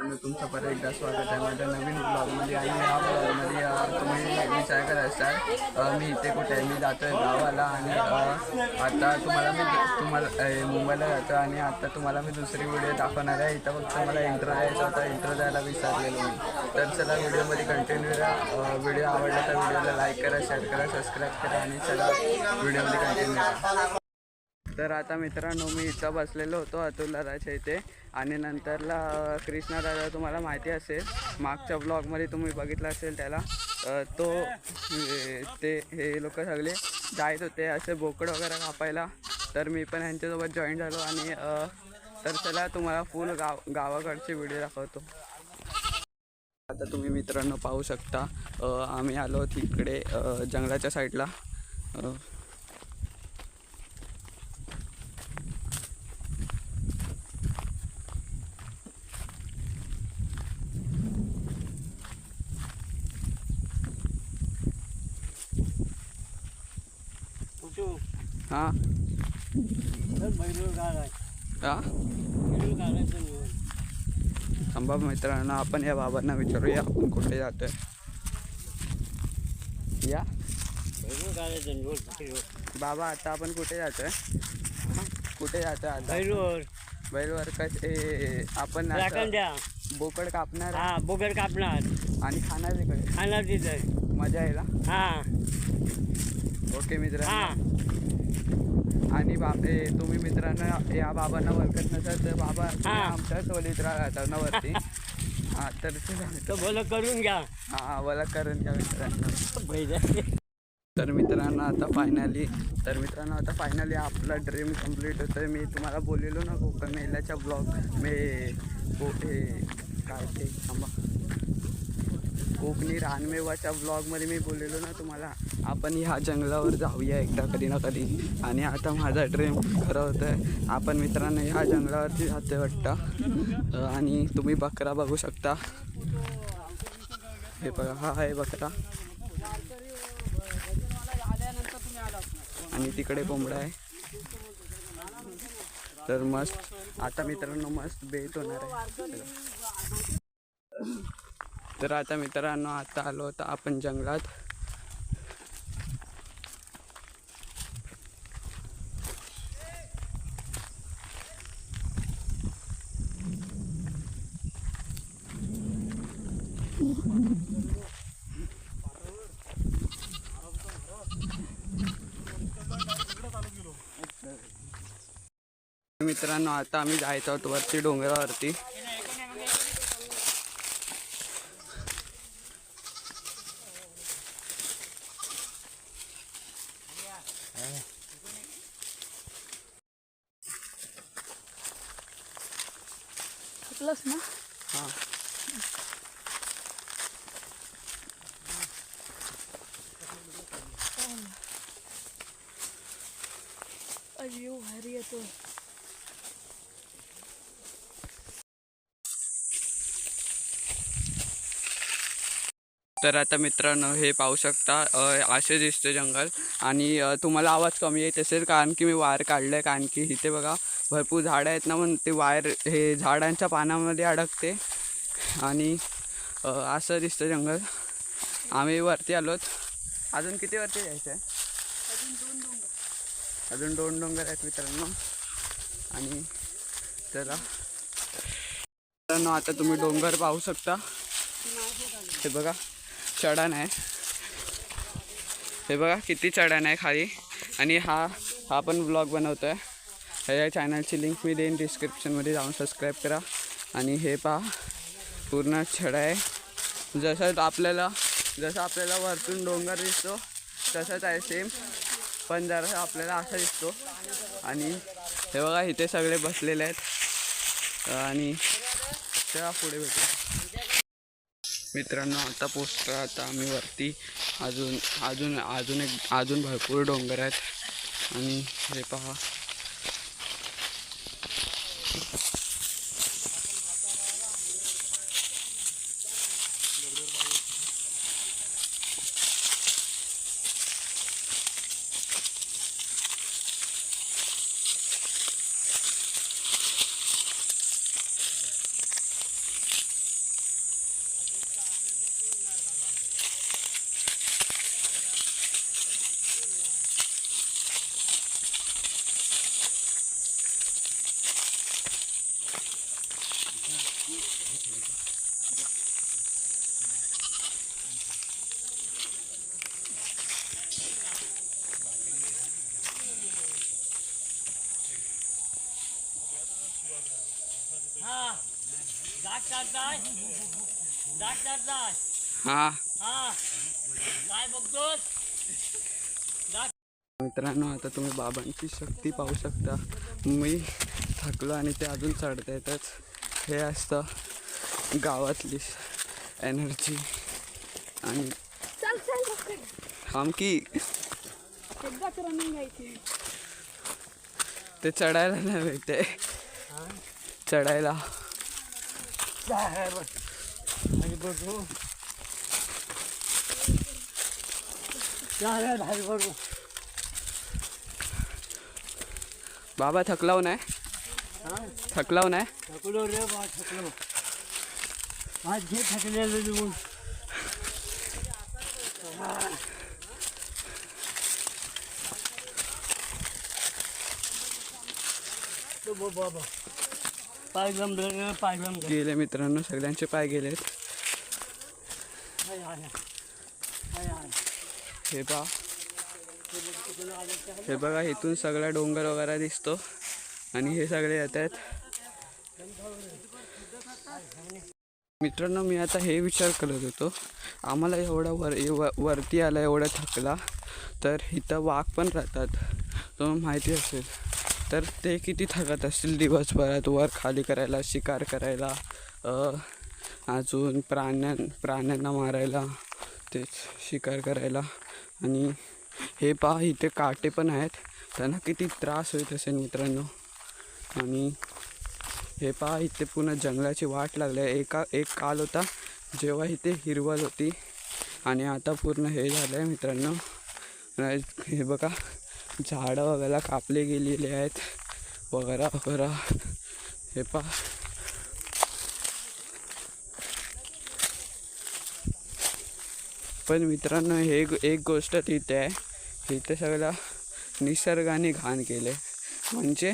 मित्रांनो तुमचं परत एकदा स्वागत आहे. माझ्या नवीन ब्लॉगमध्ये आणि या ब्लॉगमध्ये तुम्ही विचार करत असाल मी इथे कुठे आहे? मी जातो आहे गावाला आणि आता तुम्हाला मी तुम्हाला मुंबईला जातो आणि आता तुम्हाला मी दुसरी व्हिडिओ दाखवणार आहे. इथं फक्त मला इंट्रो द्यायचा होता. इंट्रो द्यायला विसरलेलो मी. तर चला व्हिडिओमध्ये कंटिन्यू राहा व्हिडिओ आवडला तर व्हिडिओला लाईक करा शेअर करा सबस्क्राईब करा आणि चला व्हिडिओमध्ये कंटिन्यू राहा तर आता मित्रांनो मी इथं बसलेलो होतो अतुल दादाच्या इथे. आणि नंतरला कृष्णा दादा तुम्हाला माहिती असेल मागच्या ब्लॉगमध्ये तुम्ही बघितलं असेल त्याला तो हे- ते हे लोक सगळे जायत होते असे बोकड वगैरे कापायला. तर मी पण ह्यांच्यासोबत जॉईन झालो आणि तर चला तुम्हाला फुल गाव गावाकडची व्हिडिओ दाखवतो. आता तुम्ही मित्रांनो पाहू शकता आम्ही आलो तिकडे जंगलाच्या साईडला हां? हां? थांबा मित्रांनो आपण या बाबांना विचारूया आपण कुठे जातोय? या. बाबा आता आपण कुठे जातोय? कुठे जातोय आता? बैलूर बैलवर कसे आपण बोकड कापणार हा बोगड कापणार. आणि खाणार तिकडे खाणार तिथं. मजा यायला हा? ओके हा. मित्रांनो आणि बापे तुम्ही मित्रांनो या बाबांना ओळखत नसाल तर बाबा हा. आमच्या टोलीत राहतात ना वरती हा तर. तो बोल करून घ्या. हा मला करून घ्या मित्रांनो. बैल. तर मित्रांनो आता फायनली तर मित्रांनो आता फायनली आपला ड्रीम कंप्लीट होतं मी तुम्हाला बोललेलो ना कोकण मेल्याच्या ब्लॉग मी को हे काय ते थांबा. कोकणी रानमेवाच्या ब्लॉगमध्ये मी बोललेलो ना तुम्हाला आपण ह्या जंगलावर जाऊया एकदा कधी ना कधी. आणि आता माझा ड्रीम खरं होतं आहे आपण मित्रांनो ह्या जंगलावरती जाते वाटतं. आणि तुम्ही बकरा बघू शकता. हे बघा हा आहे बकरा. आणि तिकडे कोंबडा आहे. तर मस्त आता मित्रांनो मस्त बेत होणार आहे. तर आता मित्रांनो आता आलो होता आपण जंगलात. मित्रांनो आता आम्ही जायचो आहोत वरती डोंगरावरती ना हां अयो भारी येतो. तर आता मित्रांनो हे पाहू शकता असे दिसते जंगल आणि तुम्हाला आवाज कमी येत असेल कारण की मी वायर काढलं आहे कारण की इथे बघा भरपूर झाडं आहेत ना म्हणून ते वायर हे झाडांच्या पानामध्ये अडकते आणि असं दिसतं जंगल. आम्ही वरती आलोत. अजून किती वरती जायचं आहे अजून दोन डोंगर आहेत मित्रांनो. आणि चला. मित्रांनो आता तुम्ही डोंगर पाहू शकता. हे बघा चढण आहे. हे बघा किती चढण आहे खाली. आणि हा हा पण ब्लॉग बनवतो आहे ह्या चॅनलची लिंक मी देईन डिस्क्रिप्शनमध्ये जाऊन सबस्क्राईब करा. आणि हे पहा पूर्ण छड आहे. जसं आपल्याला जसं आपल्याला वरतून डोंगर दिसतो तसंच आहे सेम पण जरा आपल्याला असा दिसतो. आणि हे बघा इथे सगळे बसलेले आहेत. आणि तेव्हा पुढे भेटू मित्रांनो आता पोचतो आता आम्ही वरती. अजून अजून अजून एक अजून भरपूर डोंगर आहेत. आणि हे पहा. हा. हा. काय बघतोस? मित्रांनो आता तुम्ही बाबांची शक्ती पाहू शकता. मी थकलो आणि ते अजून चढता येतच हे असतं गावातली एनर्जी आणि चल चल लवकर. हम की. एकदाच रनिंग घ्यायची ते चढायला नाही भेटते. चढायला. आणि बघू चालेल भाई बघू बाबा थकलाव नाही हा? थकलाव नाही थकलो रे बा थकलो। आज घे थकलेलं लिहून तो। बो बाबा। पाय जमले रे पाय जमले गेले मित्रांनो सगळ्यांचे पाय गेलेत. हाय हे पहा हे बघा इथून सगळा डोंगर वगैरे दिसतो. आणि हे सगळे येत आहेत मित्रांनो मी आता हे विचार करत होतो. आम्हाला एवढा वर व- वरती आला एवढा थकला. तर इथं वाघ पण राहतात. तो माहिती असेल. तर ते किती थकत असतील दिवसभरात वर खाली करायला शिकार करायला अजून प्राण्यां प्राण्यांना मारायला तेच शिकार करायला. आणि हे पहा इथे काटे पण आहेत. त्यांना किती त्रास होत असेल मित्रांनो. आणि हे पहा इथे पुन्हा जंगलाची वाट लागली. आहे एका एक काल होता जेव्हा इथे हिरवळ होती. आणि आता पूर्ण हे झालं आहे मित्रांनो हे बघा. झाडं वगैरे कापले गेलेले आहेत. वगैरे वगैरे. हे पहा. पण मित्रांनो हे एक गोष्ट तिथे आहे. इथे सगळं निसर्गाने घाण केले म्हणजे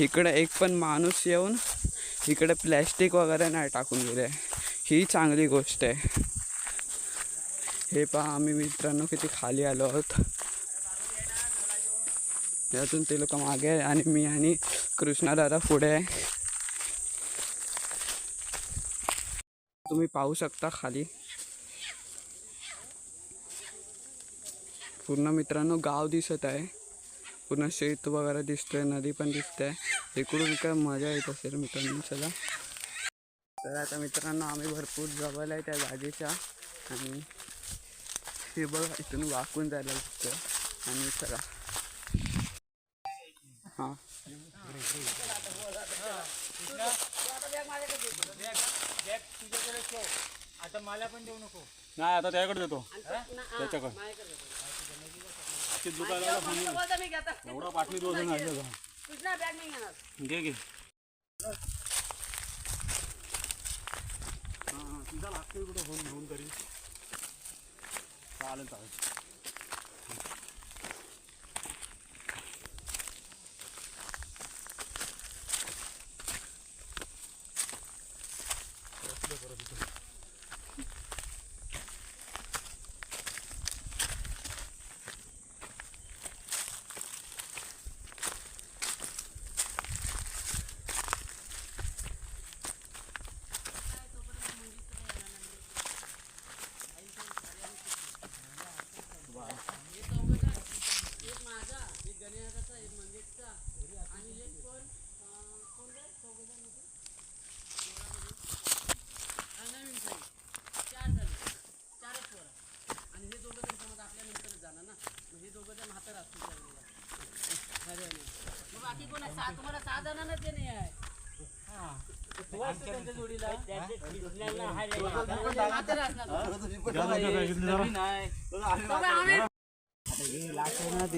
इकडं एक पण माणूस येऊन इकडे प्लॅस्टिक वगैरे नाही टाकून गेले. ही चांगली गोष्ट आहे. हे पहा आम्ही मित्रांनो किती खाली आलो आहोत. यातून ते लोक मागे आहे आणि मी आणि कृष्णादादा पुढे आहे. तुम्ही पाहू शकता खाली. पूर्ण मित्रांनो गाव दिसत आहे. पूर्ण शेत वगैरे दिसतंय नदी पण दिसते इकडून काय मजा येत असेल मित्रांनो चला. तर आता मित्रांनो आम्ही भरपूर जवळ आहे त्या जागेच्या. आणि हे बघा इथून वाकून जायला लागतं आणि चला. हां. नाही आता त्याकडे देतो. त्याच्याकडे. एवढा पाठली दोन जण आहे घे घे. तुझा लागतोय कुठं? फोन घेऊन तरी चालेल चालेल.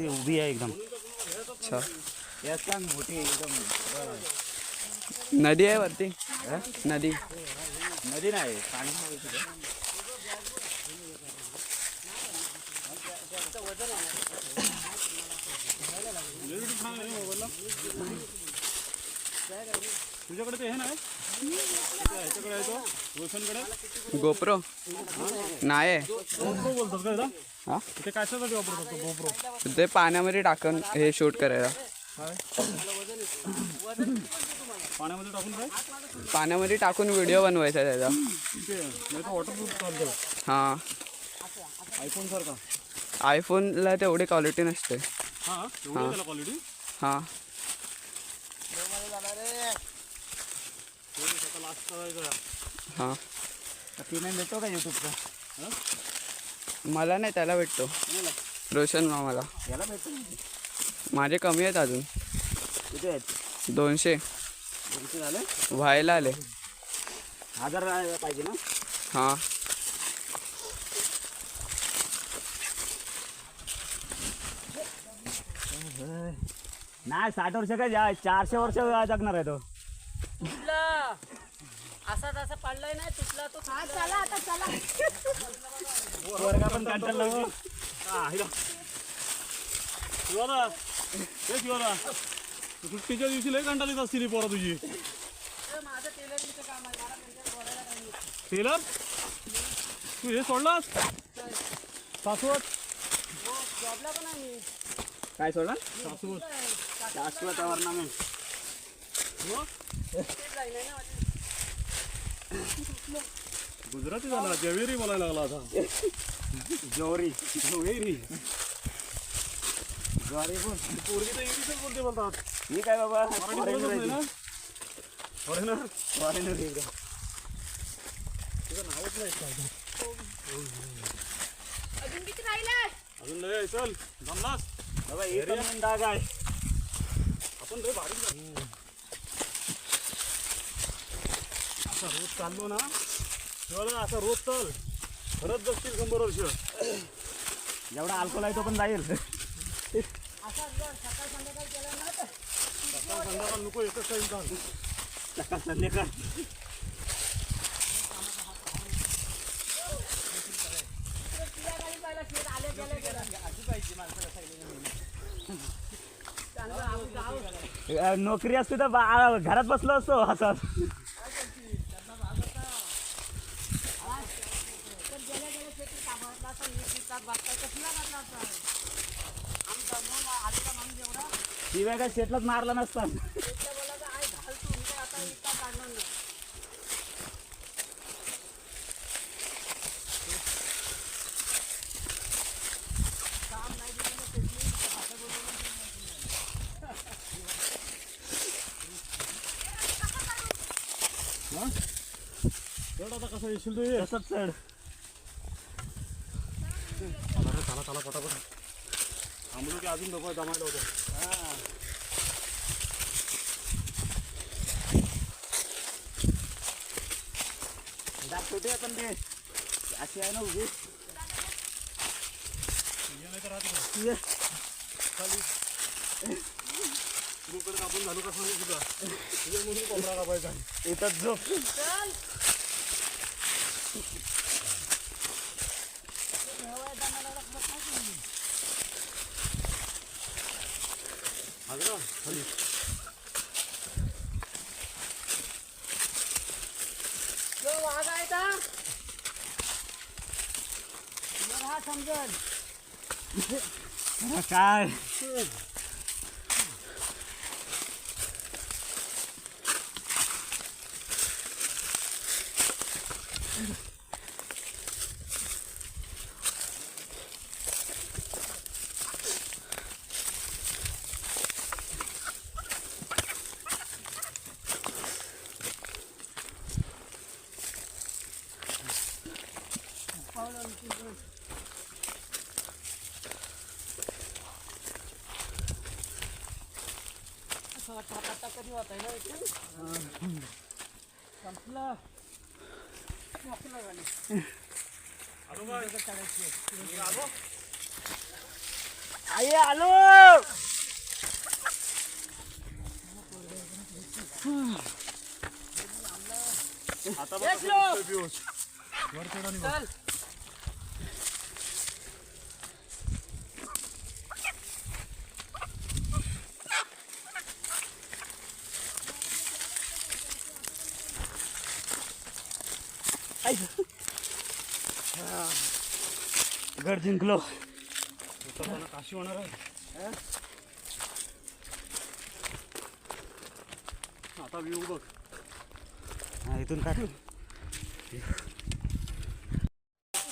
उभी आहे एकदम अच्छा मोठी एकदम नदी आहे वरती? नदी? नदी नाही पाणी तुझ्याकडे ते हे नाही? गोप्रो. नाही ते पाण्यामध्ये टाकून हे शूट करायला. पाण्यामध्ये टाकून पाण्यामध्ये टाकून व्हिडिओ बनवायचा त्याचा. हां. आयफोन सारखा. आयफोनला तेवढी क्वालिटी नसते. हा? हां लास्ट करायचं हां. का युट्यूबचा मला नाही त्याला भेटतो. रोशन मामाला. याला भेटतो माझे कमी आहेत अजून. किती आहेत? दोनशे. दोनशे झाले? व्हायला आले. हजार पाहिजे ना? हां. नाही साठ वर्ष काय जा- चारशे वर्ष जगणार आहे तो. असा तसा पडलाय नाही तुटला तो हा चला आता चला. वर्गा पण कंटाळला हो. हा शिवाला. हे शिवाला. सुट्टीच्या दिवशी लय कंटाळीत असतील ही पोरा तुझी. माझं टेलरचं काम आहे मला त्यांच्या बोलायला काही नाही. टेलर तू हे सोडलास? सासवत हो, जॉबला पण आहे मी. काय सोडा सासवत आहे. ना माझी. गुजराती झाला जवेरी बोलायला लागला आता. जवेरी. ज्वारी. पण. पोरगी तर इंग्लिशच बोलते बोलतात मी काय बाबा? मराठी बोलतच नाही ना. फॉरेनर. अजून. किती राहिलंय अजून लय चल. जमलास बाबा एक आहे. आपण लय भारी झालो. असा रोज चाललो ना शिवाला असा रोज चल. खरंच जगतील शंभर वर्ष. जेवढा अल्कोहोल आहे तो पण जाईल. सकाळ संध्याकाळ नको एकच चाल. सकाळ संध्याकाळ. नोकरी असते तर घरात बसलो असतो असं. शिवाय काय शेटलाच मारला नसता चढ आता कसं येशील तू तसंच चढ चला चला पटापट. थांबलो की अजून डबा जमायला होतं. डाग छोटे पण ते अशी आहे ना उभी. आपण झालो का सांगू तुझा तुझ्या म्हणून कोंबडा कापायचा इथंच झोप हाजरा खाली जो वाघ आहे का मग हा समजल काय असं वाटतं आता कधी होत आहे ना इथे? संपलं. संपलं गाडी. आई आलो. आता बघ येस कसं लो. दिसतोय पियुष. वर चढा आणि बघ. चल गड जिंकलो. काशी होणार आहे आता व्ह्यू बघ. हा, इथून काढ.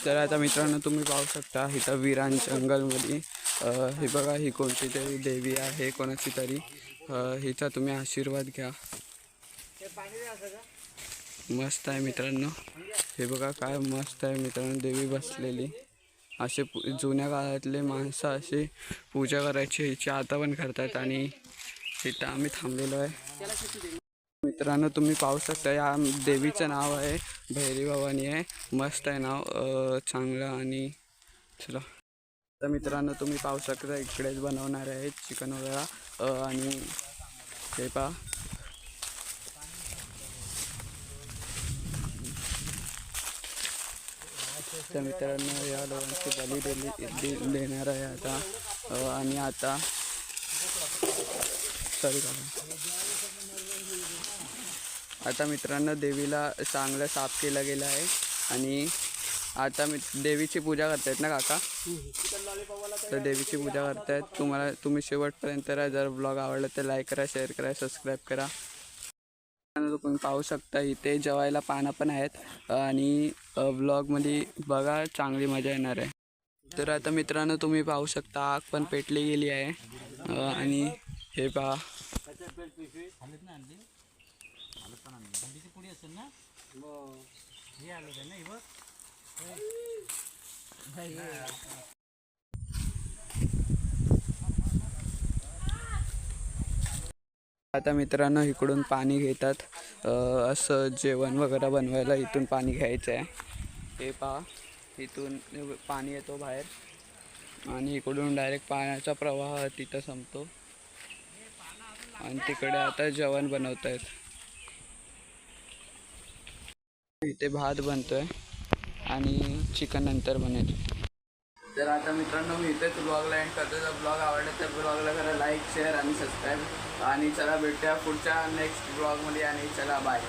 तर आता मित्रांनो तुम्ही पाहू शकता इथं विरान जंगलमध्ये. अ, हे बघा ही कोणती तरी देवी आहे कोणाची तरी. अ, हिचा तुम्ही आशीर्वाद घ्या. मस्त आहे मित्रांनो. हे बघा काय मस्त आहे मित्रांनो देवी बसलेली. असे जुन्या काळातले माणसं असे पूजा करायची ह्याची आता पण करतात आणि इथं आम्ही थांबलेलो आहे. मित्रांनो तुम्ही पाहू शकता या देवीचं नाव आहे भैरी भवानी आहे. मस्त आहे नाव चांगलं आणि चला. तर मित्रांनो तुम्ही पाहू शकता इकडेच बनवणार आहे चिकन वगैरे. आणि हे पहा. तर मित्रांनो या दोघांची बली दिली दे- देणार आहे आता. आणि आता सॉरी आता मित्रांनो देवीला चांगलं साफ केलं गेलं आहे. आणि आता मी देवीची पूजा करतायत ना काका? तर देवीची पूजा करतायत. तुम्हाला तुम्ही शेवटपर्यंत राहा. जर ब्लॉग आवडला तर लाईक करा शेअर करा सबस्क्राईब करा. तुम्ही पाहू शकता इथे जेवायला पानं पण आहेत. आणि ब्लॉगमध्ये बघा चांगली मजा येणार आहे. तर आता मित्रांनो तुम्ही पाहू शकता आग पण पेटली गेली आहे. आणि हे पहा. आता मित्रांनो इकडून पाणी घेतात. असं जेवण वगैरे बनवायला इथून पाणी घ्यायचं आहे. हे पहा इथून पाणी येतो बाहेर. आणि इकडून डायरेक्ट पाण्याचा प्रवाह तिथं संपतो. आणि तिकडे आता जेवण बनवत आहेत इथे भात बनतोय आणि चिकन नंतर बनेल. तर आता मित्रांनो मी इथेच ब्लॉगला एंड करतो जर ब्लॉग आवडला तर ब्लॉगला करा लाईक शेअर आणि सबस्क्राईब आणि चला भेटूया पुढच्या नेक्स्ट ब्लॉगमध्ये आणि चला बाय